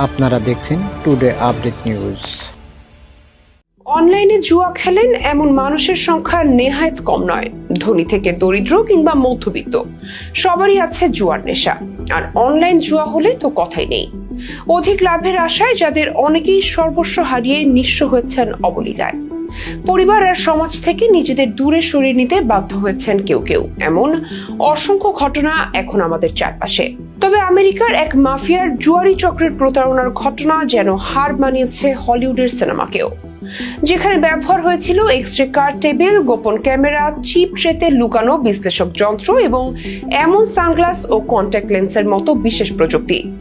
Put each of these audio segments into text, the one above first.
আপনারা দেখছেন today update news অনলাইনে জুয়া খেলেন এমন মানুষের সংখ্যা নেহায়ত কম নয়। ধনী থেকে দরিদ্র কিংবা মধ্যবিত্ত। সবারই আছে জুয়ার নেশা। আর অনলাইন জুয়া হলে তো কথাই নেই। অধিক লাভের আশায় যাদের অনেকেই সর্বস্ব হারিয়ে নিঃস্ব হয়েছেন অবলীলায়। পরিবার আর সমাজ থেকে নিজেদের দূরে সরিয়ে নিতে বাধ্য হয়েছেন কেউ কেউ। এমন অসংখ্য ঘটনা এখন আমাদের চারপাশে। তবে আমেরিকার এক মাফিয়ার জুয়ারি চক্রের প্রতারণার ঘটনা যেন হার মানিয়েছে হলিউডের সিনেমাকেও। যেখানে ব্যবহার হয়েছিল এক্স রে কার টেবিল গোপন ক্যামেরা, চিপ ট্রেতে লুকানো বিশ্লেষক যন্ত্র এবং এমন সানগ্লাস ও কন্ট্যাক্ট লেন্সের মতো বিশেষ প্রযুক্তি,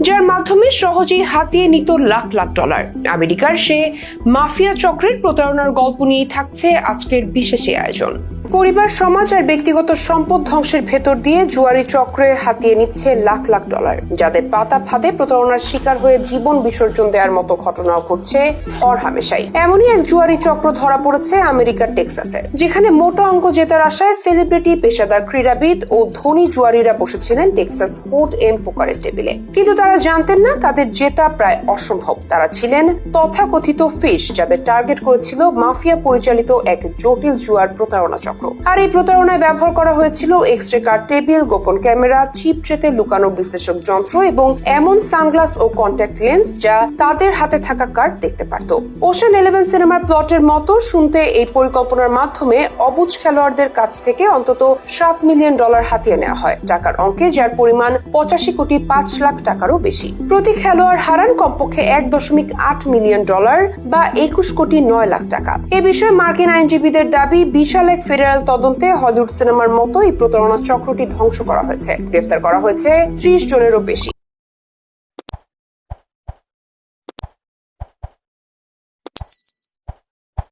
যার মাধ্যমে সহজেই হাতিয়ে নিত লাখ লাখ ডলার। আমেরিকার সে মাফিয়া চক্রের প্রতারণার গল্প নিয়ে থাকছে আজকের বিশেষ আয়োজন। পরিবার, সমাজ আর ব্যক্তিগত সম্পদ ধ্বংসের ভেতর দিয়ে জুয়ারি চক্রে হাতিয়ে নিচ্ছে লাখ লাখ ডলার। যাদের পাতা ফাঁদে প্রতারণার শিকার হয়ে জীবন বিসর্জন দেওয়ার মতো ঘটনাও ঘটছে অর হামেশাই। এমনই এক জুয়ারি চক্র ধরা পড়েছে আমেরিকার টেক্সাসে, যেখানে মোটা অঙ্ক জেতার আশায় সেলিব্রিটি, পেশাদার ক্রীড়াবিদ ও ধনী জুয়ারিরা বসেছিলেন টেক্সাস হোট এম পোকারের টেবিলে। কিন্তু তারা জানতেন না তাদের জেতা প্রায় অসম্ভব। তারা ছিলেন তথাকথিত ফিশ, যাদের টার্গেট করেছিল মাফিয়া পরিচালিত এক জটিল জুয়ার প্রতারণা চক্র। আর এই প্রতারণায় ব্যবহার করা হয়েছিল এক্স রে কার টেবিল, গোপন ক্যামেরা, চিপ ট্রেতে লুকানো বিশ্লেষক যন্ত্র এবং এমন সানগ্লাস ও কন্ট্যাক্ট লেন্স যা তাদের হাতে থাকা কার্ড দেখতে পারত। ওশান ইলেভেন সিনেমার প্লটের মতো শুনতে এই পরিকল্পনার মাধ্যমে অবুজ খেলোয়াড়দের কাছ থেকে অন্তত সাত মিলিয়ন ডলার হাতিয়ে নেওয়া হয়, টাকার অঙ্কে যার পরিমাণ পঁচাশি কোটি পাঁচ লাখ টাকারও বেশি। প্রতি খেলোয়াড় হারান কমপক্ষে এক দশমিক আট মিলিয়ন ডলার বা একুশ কোটি নয় লাখ টাকা। এ বিষয়ে মার্কিন আইনজীবীদের দাবি, বিশাল এক ফেডারেল তদন্তে হলিউড সিনেমার মতো এই প্রতারণা চক্রটি ধ্বংস করা হয়েছে। গ্রেফতার করা হয়েছে ত্রিশ জনেরও বেশি।